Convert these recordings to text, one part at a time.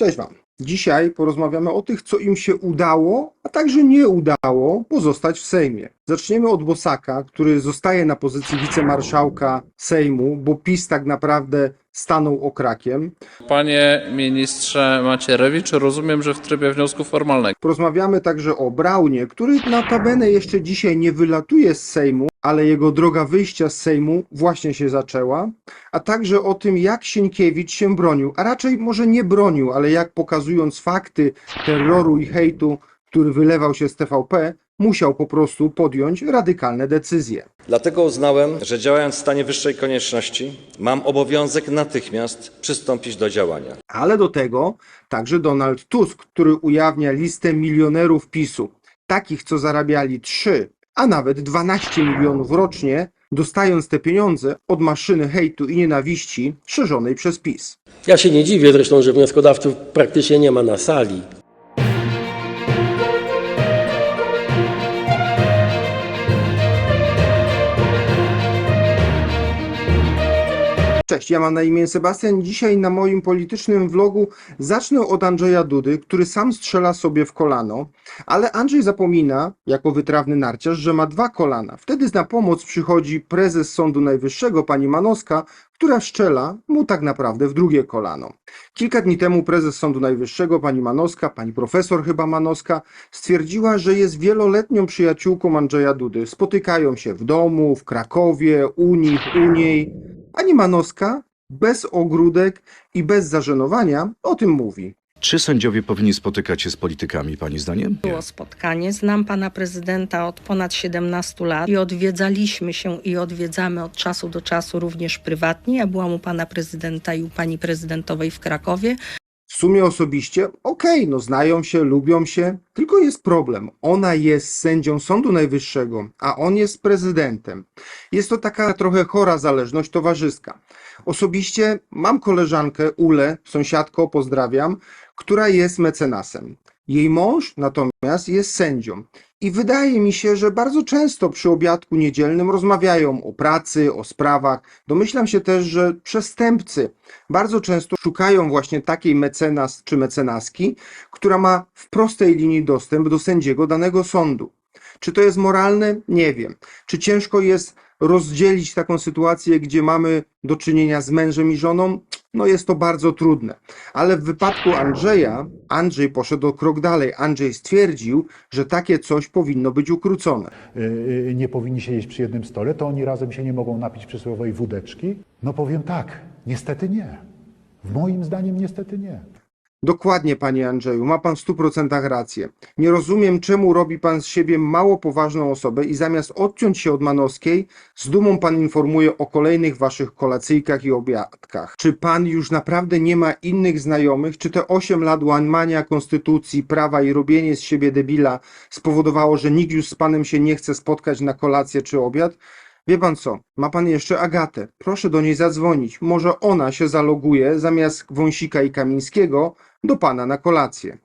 Cześć Wam. Dzisiaj porozmawiamy o tych, co im się udało, a także nie udało pozostać w Sejmie. Zaczniemy od Bosaka, który zostaje na pozycji wicemarszałka Sejmu, bo PiS tak naprawdę stanął okrakiem. Panie ministrze Macierewicz, rozumiem, że w trybie wniosku formalnego. Porozmawiamy także o Braunie, który notabene jeszcze dzisiaj nie wylatuje z Sejmu, ale jego droga wyjścia z Sejmu właśnie się zaczęła, a także o tym, jak Sienkiewicz się bronił, a raczej może nie bronił, ale jak pokazując fakty terroru i hejtu, który wylewał się z TVP, musiał po prostu podjąć radykalne decyzje. Dlatego uznałem, że działając w stanie wyższej konieczności, mam obowiązek natychmiast przystąpić do działania. Ale do tego także Donald Tusk, który ujawnia listę milionerów PiSu, takich, co zarabiali 3, a nawet 12 milionów rocznie, dostając te pieniądze od maszyny hejtu i nienawiści szerzonej przez PiS. Ja się nie dziwię zresztą, że wnioskodawców praktycznie nie ma na sali. Cześć, ja mam na imię Sebastian. Dzisiaj na moim politycznym vlogu zacznę od Andrzeja Dudy, który sam strzela sobie w kolano, ale Andrzej zapomina, jako wytrawny narciarz, że ma dwa kolana. Wtedy na pomoc przychodzi prezes Sądu Najwyższego, pani Manowska, która strzela mu tak naprawdę w drugie kolano. Kilka dni temu prezes Sądu Najwyższego, pani Manowska, pani profesor chyba Manowska, stwierdziła, że jest wieloletnią przyjaciółką Andrzeja Dudy. Spotykają się w domu, w Krakowie, u nich, u niej. Pani Manowska bez ogródek i bez zażenowania o tym mówi. Czy sędziowie powinni spotykać się z politykami, Pani zdaniem? Było spotkanie. Znam pana prezydenta od ponad 17 lat i odwiedzaliśmy się i odwiedzamy od czasu do czasu również prywatnie. Ja byłam u pana prezydenta i u pani prezydentowej w Krakowie. W sumie osobiście, okej, no znają się, lubią się, tylko jest problem. Ona jest sędzią Sądu Najwyższego, a on jest prezydentem. Jest to taka trochę chora zależność towarzyska. Osobiście mam koleżankę Ulę, sąsiadko, pozdrawiam, która jest mecenasem. Jej mąż natomiast jest sędzią. I wydaje mi się, że bardzo często przy obiadku niedzielnym rozmawiają o pracy, o sprawach. Domyślam się też, że przestępcy bardzo często szukają właśnie takiej mecenas czy mecenaski, która ma w prostej linii dostęp do sędziego danego sądu. Czy to jest moralne? Nie wiem. Czy ciężko jest rozdzielić taką sytuację, gdzie mamy do czynienia z mężem i żoną? No jest to bardzo trudne. Ale w wypadku Andrzeja, Andrzej poszedł o krok dalej. Andrzej stwierdził, że takie coś powinno być ukrócone. y, nie powinni siedzieć przy jednym stole, to oni razem się nie mogą napić przysłowiowej wódeczki? No powiem tak, niestety nie. W moim zdaniem niestety nie. Dokładnie, panie Andrzeju, ma pan w 100% rację. Nie rozumiem, czemu robi pan z siebie mało poważną osobę i zamiast odciąć się od Manowskiej, z dumą pan informuje o kolejnych waszych kolacyjkach i obiadkach. Czy pan już naprawdę nie ma innych znajomych? Czy te 8 lat łamania konstytucji, prawa i robienie z siebie debila spowodowało, że nikt już z panem się nie chce spotkać na kolację czy obiad? Wie pan co, ma pan jeszcze Agatę. Proszę do niej zadzwonić. Może ona się zaloguje zamiast Wąsika i Kamińskiego do pana na kolację.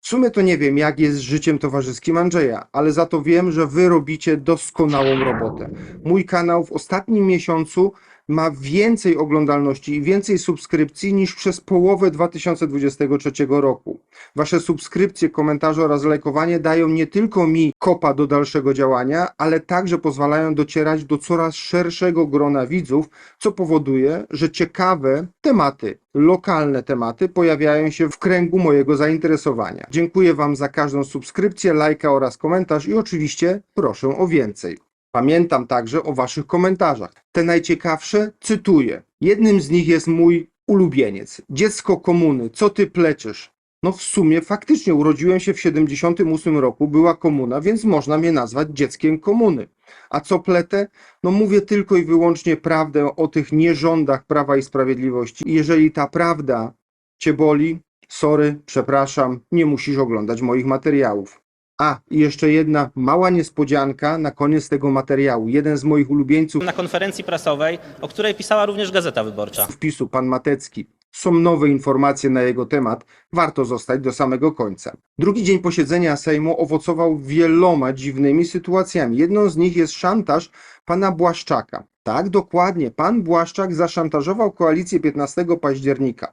W sumie to nie wiem, jak jest z życiem towarzyskim Andrzeja, ale za to wiem, że wy robicie doskonałą robotę. Mój kanał w ostatnim miesiącu ma więcej oglądalności i więcej subskrypcji niż przez połowę 2023 roku. Wasze subskrypcje, komentarze oraz lajkowanie dają nie tylko mi kopa do dalszego działania, ale także pozwalają docierać do coraz szerszego grona widzów, co powoduje, że ciekawe tematy, lokalne tematy pojawiają się w kręgu mojego zainteresowania. Dziękuję Wam za każdą subskrypcję, lajka oraz komentarz i oczywiście proszę o więcej. Pamiętam także o Waszych komentarzach. Te najciekawsze cytuję. Jednym z nich jest mój ulubieniec. Dziecko komuny, co ty pleczysz? No w sumie faktycznie urodziłem się w 78 roku, była komuna, więc można mnie nazwać dzieckiem komuny. A co pletę? No mówię tylko i wyłącznie prawdę o tych nierządach Prawa i Sprawiedliwości. Jeżeli ta prawda cię boli, sorry, przepraszam, nie musisz oglądać moich materiałów. A, i jeszcze jedna mała niespodzianka na koniec tego materiału. Jeden z moich ulubieńców na konferencji prasowej, o której pisała również Gazeta Wyborcza. wpisu, pan Matecki. Są nowe informacje na jego temat, warto zostać do samego końca. Drugi dzień posiedzenia Sejmu owocował wieloma dziwnymi sytuacjami. Jedną z nich jest szantaż pana Błaszczaka. Tak, dokładnie, pan Błaszczak zaszantażował koalicję 15 października.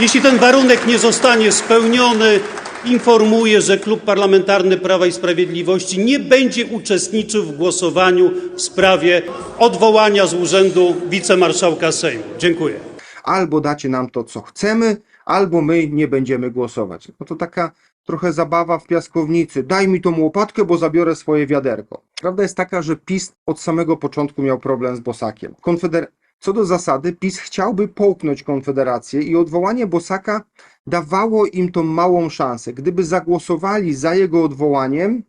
Jeśli ten warunek nie zostanie spełniony, informuję, że Klub Parlamentarny Prawa i Sprawiedliwości nie będzie uczestniczył w głosowaniu w sprawie odwołania z urzędu wicemarszałka Sejmu. Dziękuję. Albo dacie nam to, co chcemy, albo my nie będziemy głosować. No to taka trochę zabawa w piaskownicy. Daj mi tą łopatkę, bo zabiorę swoje wiaderko. Prawda jest taka, że PiS od samego początku miał problem z Bosakiem. Konfeder... Co do zasady, PiS chciałby połknąć Konfederację i odwołanie Bosaka dawało im tą małą szansę. Gdyby zagłosowali za jego odwołaniem,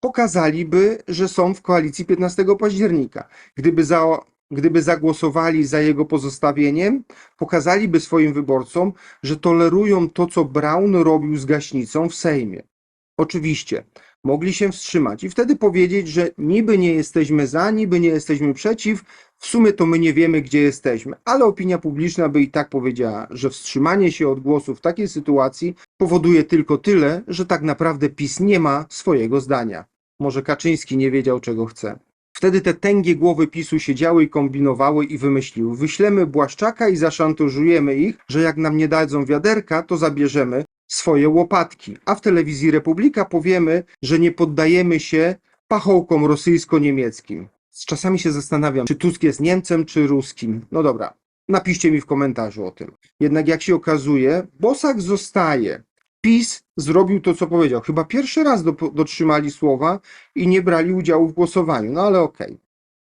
pokazaliby, że są w koalicji 15 października. Gdyby, za, gdyby zagłosowali za jego pozostawieniem, pokazaliby swoim wyborcom, że tolerują to, co Braun robił z gaśnicą w Sejmie. Oczywiście, mogli się wstrzymać i wtedy powiedzieć, że niby nie jesteśmy za, niby nie jesteśmy przeciw, w sumie to my nie wiemy, gdzie jesteśmy, ale opinia publiczna by i tak powiedziała, że wstrzymanie się od głosu w takiej sytuacji powoduje tylko tyle, że tak naprawdę PiS nie ma swojego zdania. Może Kaczyński nie wiedział, czego chce. Wtedy te tęgie głowy PiSu siedziały i kombinowały i wymyśliły. Wyślemy Błaszczaka i zaszantażujemy ich, że jak nam nie dadzą wiaderka, to zabierzemy swoje łopatki. A w telewizji Republika powiemy, że nie poddajemy się pachołkom rosyjsko-niemieckim. Czasami się zastanawiam, czy Tusk jest Niemcem, czy Ruskim. No dobra, napiszcie mi w komentarzu o tym. Jednak jak się okazuje, Bosak zostaje. PiS zrobił to, co powiedział. Chyba pierwszy raz do, dotrzymali słowa i nie brali udziału w głosowaniu. No ale okej.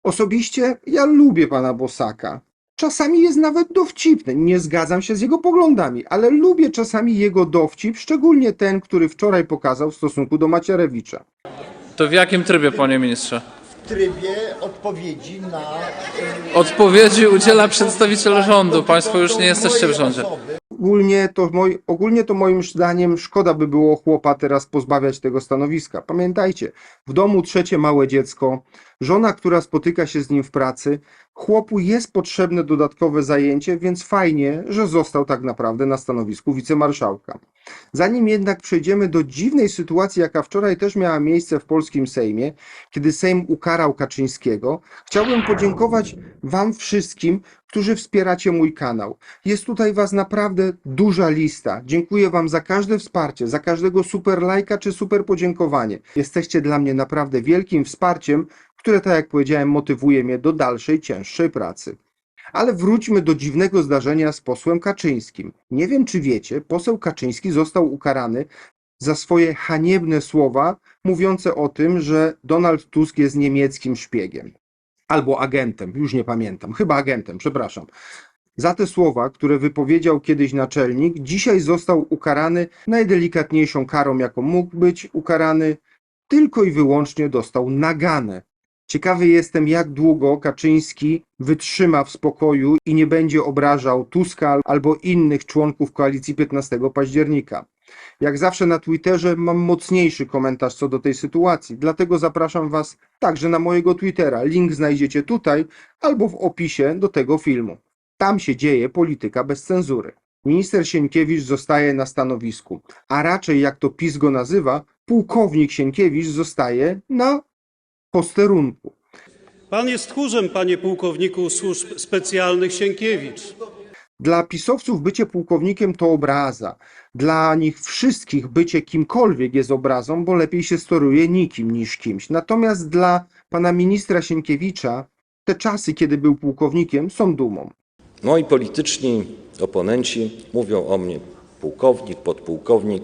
Osobiście ja lubię pana Bosaka. Czasami jest nawet dowcipny. Nie zgadzam się z jego poglądami, ale lubię czasami jego dowcip, szczególnie ten, który wczoraj pokazał w stosunku do Macierewicza. To w jakim trybie, panie ministrze? w trybie odpowiedzi na Odpowiedzi udziela przedstawiciel rządu. Państwo już nie jesteście w rządzie. Ogólnie to, moj, ogólnie to moim zdaniem szkoda by było chłopa teraz pozbawiać tego stanowiska. Pamiętajcie, w domu trzecie małe dziecko, żona, która spotyka się z nim w pracy, chłopu jest potrzebne dodatkowe zajęcie, więc fajnie, że został tak naprawdę na stanowisku wicemarszałka. Zanim jednak przejdziemy do dziwnej sytuacji, jaka wczoraj też miała miejsce w polskim Sejmie, kiedy Sejm ukarał Kaczyńskiego, chciałbym podziękować Wam wszystkim, którzy wspieracie mój kanał. Jest tutaj Was naprawdę duża lista. Dziękuję Wam za każde wsparcie, za każdego super lajka czy super podziękowanie. Jesteście dla mnie naprawdę wielkim wsparciem, które, tak jak powiedziałem, motywuje mnie do dalszej, cięższej pracy. Ale wróćmy do dziwnego zdarzenia z posłem Kaczyńskim. Nie wiem, czy wiecie, poseł Kaczyński został ukarany za swoje haniebne słowa mówiące o tym, że Donald Tusk jest niemieckim szpiegiem. Albo agentem, już nie pamiętam, chyba agentem, przepraszam. Za te słowa, które wypowiedział kiedyś naczelnik, dzisiaj został ukarany najdelikatniejszą karą, jaką mógł być ukarany, tylko i wyłącznie dostał naganę. Ciekawy jestem, jak długo Kaczyński wytrzyma w spokoju i nie będzie obrażał Tuska albo innych członków koalicji 15 października. Jak zawsze na Twitterze mam mocniejszy komentarz co do tej sytuacji, dlatego zapraszam Was także na mojego Twittera. Link znajdziecie tutaj albo w opisie do tego filmu. Tam się dzieje polityka bez cenzury. Minister Sienkiewicz zostaje na stanowisku, a raczej jak to PiS go nazywa, pułkownik Sienkiewicz zostaje na posterunku. Pan jest tchórzem, panie pułkowniku służb specjalnych Sienkiewicz. Dla pisowców bycie pułkownikiem to obraza. Dla nich wszystkich bycie kimkolwiek jest obrazą, bo lepiej się steruje nikim niż kimś. Natomiast dla pana ministra Sienkiewicza te czasy, kiedy był pułkownikiem, są dumą. Moi polityczni oponenci mówią o mnie pułkownik, podpułkownik,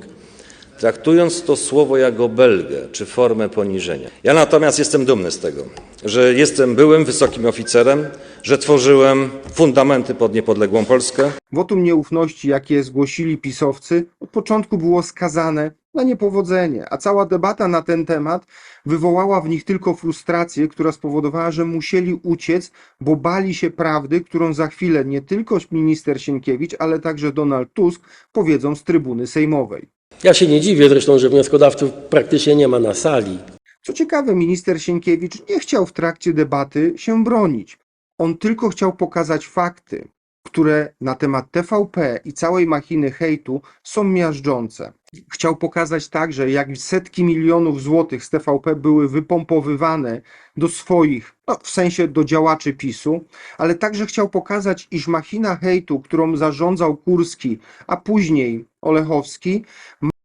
traktując to słowo jako belgę czy formę poniżenia. Ja natomiast jestem dumny z tego, że jestem byłym wysokim oficerem, że tworzyłem fundamenty pod niepodległą Polskę. Wotum nieufności, jakie zgłosili pisowcy, od początku było skazane na niepowodzenie, a cała debata na ten temat wywołała w nich tylko frustrację, która spowodowała, że musieli uciec, bo bali się prawdy, którą za chwilę nie tylko minister Sienkiewicz, ale także Donald Tusk powiedzą z trybuny sejmowej. Ja się nie dziwię zresztą, że wnioskodawców praktycznie nie ma na sali. Co ciekawe, minister Sienkiewicz nie chciał w trakcie debaty się bronić. On tylko chciał pokazać fakty. Które na temat TVP i całej machiny hejtu są miażdżące. Chciał pokazać także, jak setki milionów złotych z TVP były wypompowywane do swoich, no, w sensie do działaczy PiSu, ale także chciał pokazać, iż machina hejtu, którą zarządzał Kurski, a później Olechowski,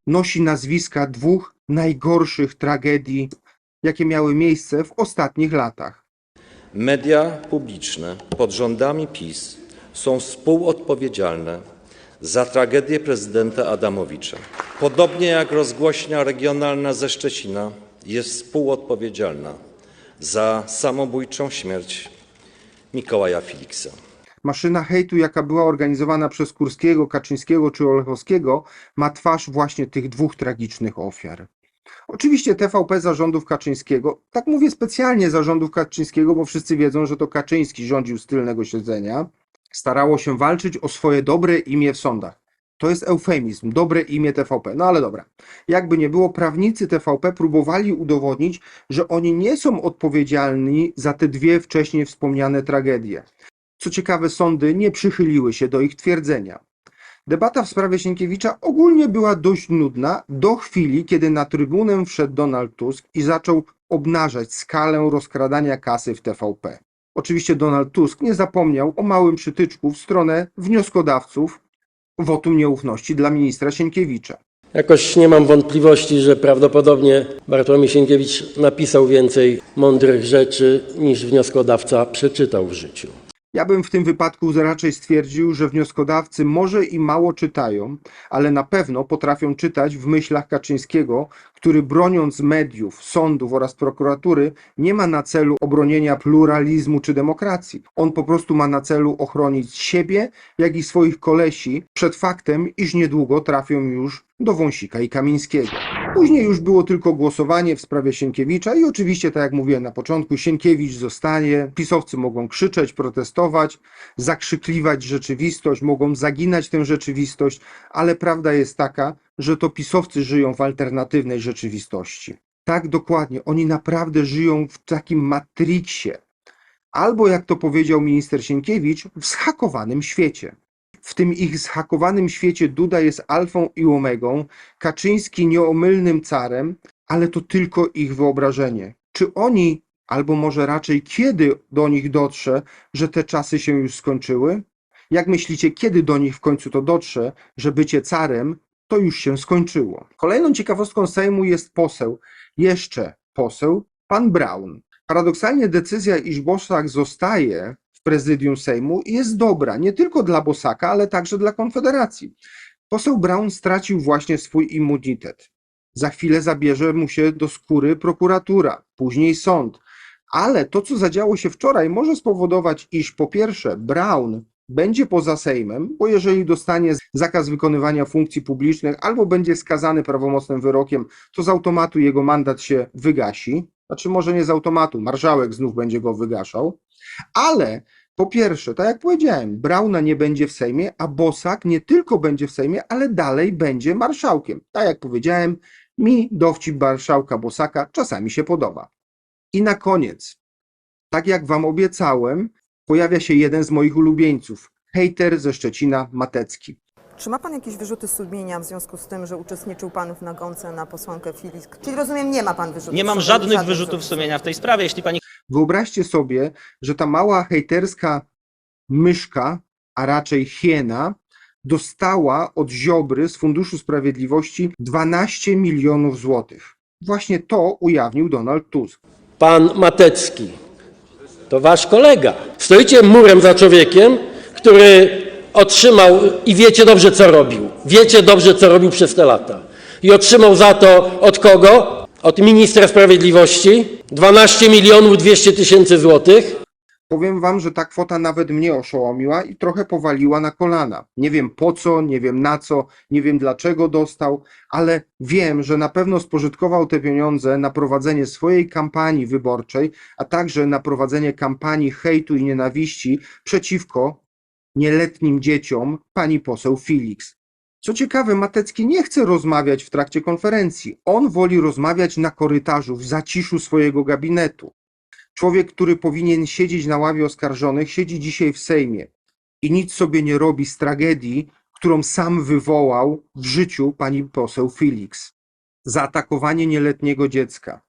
nosi nazwiska dwóch najgorszych tragedii, jakie miały miejsce w ostatnich latach. Media publiczne pod rządami PiS są współodpowiedzialne za tragedię prezydenta Adamowicza. Podobnie jak rozgłośnia regionalna ze Szczecina jest współodpowiedzialna za samobójczą śmierć Mikołaja Filiksa. Maszyna hejtu, jaka była organizowana przez Kurskiego, Kaczyńskiego czy Olechowskiego, ma twarz właśnie tych dwóch tragicznych ofiar. Oczywiście TVP zarządów Kaczyńskiego, tak mówię specjalnie zarządów Kaczyńskiego, bo wszyscy wiedzą, że to Kaczyński rządził z tylnego siedzenia, starało się walczyć o swoje dobre imię w sądach. To jest eufemizm, dobre imię TVP. No ale dobra. Jakby nie było, prawnicy TVP próbowali udowodnić, że oni nie są odpowiedzialni za te dwie wcześniej wspomniane tragedie. Co ciekawe, sądy nie przychyliły się do ich twierdzenia. Debata w sprawie Sienkiewicza ogólnie była dość nudna do chwili, kiedy na trybunę wszedł Donald Tusk i zaczął obnażać skalę rozkradania kasy w TVP. Oczywiście Donald Tusk nie zapomniał o małym przytyczku w stronę wnioskodawców wotum nieufności dla ministra Sienkiewicza. Jakoś nie mam wątpliwości, że prawdopodobnie Bartłomiej Sienkiewicz napisał więcej mądrych rzeczy niż wnioskodawca przeczytał w życiu. Ja bym w tym wypadku raczej stwierdził, że wnioskodawcy może i mało czytają, ale na pewno potrafią czytać w myślach Kaczyńskiego, który broniąc mediów, sądów oraz prokuratury nie ma na celu obronienia pluralizmu czy demokracji. On po prostu ma na celu ochronić siebie, jak i swoich kolesi przed faktem, iż niedługo trafią już do Wąsika i Kamińskiego. Później już było tylko głosowanie w sprawie Sienkiewicza i oczywiście, tak jak mówiłem na początku, Sienkiewicz zostanie, pisowcy mogą krzyczeć, protestować, zakrzykliwać rzeczywistość, mogą zaginać tę rzeczywistość, ale prawda jest taka, że to pisowcy żyją w alternatywnej rzeczywistości. Tak dokładnie, oni naprawdę żyją w takim matriksie, albo jak to powiedział minister Sienkiewicz, w zhakowanym świecie. W tym ich zhakowanym świecie Duda jest alfą i omegą, Kaczyński nieomylnym carem, ale to tylko ich wyobrażenie. Czy oni, albo może raczej kiedy do nich dotrze, że te czasy się już skończyły? Jak myślicie, kiedy do nich w końcu to dotrze, że bycie carem to już się skończyło? Kolejną ciekawostką Sejmu jest poseł, jeszcze poseł, pan Braun. Paradoksalnie decyzja, iż Bosak zostaje prezydium Sejmu jest dobra nie tylko dla Bosaka, ale także dla Konfederacji. Poseł Braun stracił właśnie swój immunitet. Za chwilę zabierze mu się do skóry prokuratura, później sąd. Ale to, co zadziało się wczoraj, może spowodować, iż po pierwsze Braun będzie poza Sejmem, bo jeżeli dostanie zakaz wykonywania funkcji publicznych albo będzie skazany prawomocnym wyrokiem, to z automatu jego mandat się wygasi. Znaczy, może nie z automatu, marszałek znów będzie go wygaszał. Ale po pierwsze, tak jak powiedziałem, Brauna nie będzie w Sejmie, a Bosak nie tylko będzie w Sejmie, ale dalej będzie marszałkiem. Tak jak powiedziałem, mi dowcip marszałka Bosaka czasami się podoba. I na koniec, tak jak wam obiecałem, pojawia się jeden z moich ulubieńców, hejter ze Szczecina Matecki. Czy ma pan jakieś wyrzuty sumienia w związku z tym, że uczestniczył pan w nagonce na posłankę Filisk? Czyli rozumiem, nie ma pan wyrzutów Nie mam sumienia, żadnych żadnych wyrzutów sumienia w tej sprawie. Jeśli pani Wyobraźcie sobie, że ta mała hejterska myszka, a raczej hiena, dostała od Ziobry z Funduszu Sprawiedliwości 12 milionów złotych. Właśnie to ujawnił Donald Tusk. Pan Matecki to wasz kolega. Stoicie murem za człowiekiem, który otrzymał i wiecie dobrze, co robił. Wiecie dobrze, co robił przez te lata. I otrzymał za to od kogo? Od ministra sprawiedliwości 12 milionów 200 tysięcy złotych. Powiem wam, że ta kwota nawet mnie oszołomiła i trochę powaliła na kolana. Nie wiem po co, nie wiem na co, nie wiem dlaczego dostał, ale wiem, że na pewno spożytkował te pieniądze na prowadzenie swojej kampanii wyborczej, a także na prowadzenie kampanii hejtu i nienawiści przeciwko nieletnim dzieciom pani poseł Felix. Co ciekawe, Matecki nie chce rozmawiać w trakcie konferencji. On woli rozmawiać na korytarzu, w zaciszu swojego gabinetu. Człowiek, który powinien siedzieć na ławie oskarżonych, siedzi dzisiaj w Sejmie. i nic sobie nie robi z tragedii, którą sam wywołał w życiu pani poseł Felix. Zaatakowanie nieletniego dziecka,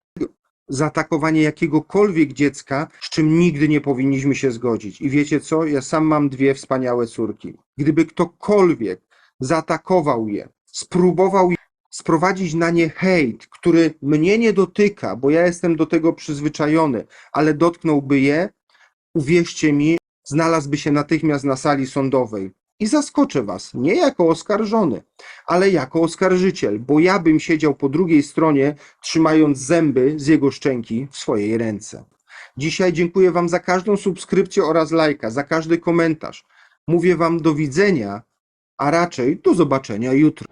zaatakowanie jakiegokolwiek dziecka, z czym nigdy nie powinniśmy się zgodzić. I wiecie co? Ja sam mam dwie wspaniałe córki. Gdyby ktokolwiek zaatakował je, spróbował sprowadzić na nie hejt, który mnie nie dotyka, bo ja jestem do tego przyzwyczajony, ale dotknąłby je, uwierzcie mi, znalazłby się natychmiast na sali sądowej. I zaskoczę was, nie jako oskarżony, ale jako oskarżyciel, bo ja bym siedział po drugiej stronie, trzymając zęby z jego szczęki w swojej ręce. Dzisiaj dziękuję wam za każdą subskrypcję oraz lajka, za każdy komentarz. Mówię wam do widzenia, a raczej do zobaczenia jutro.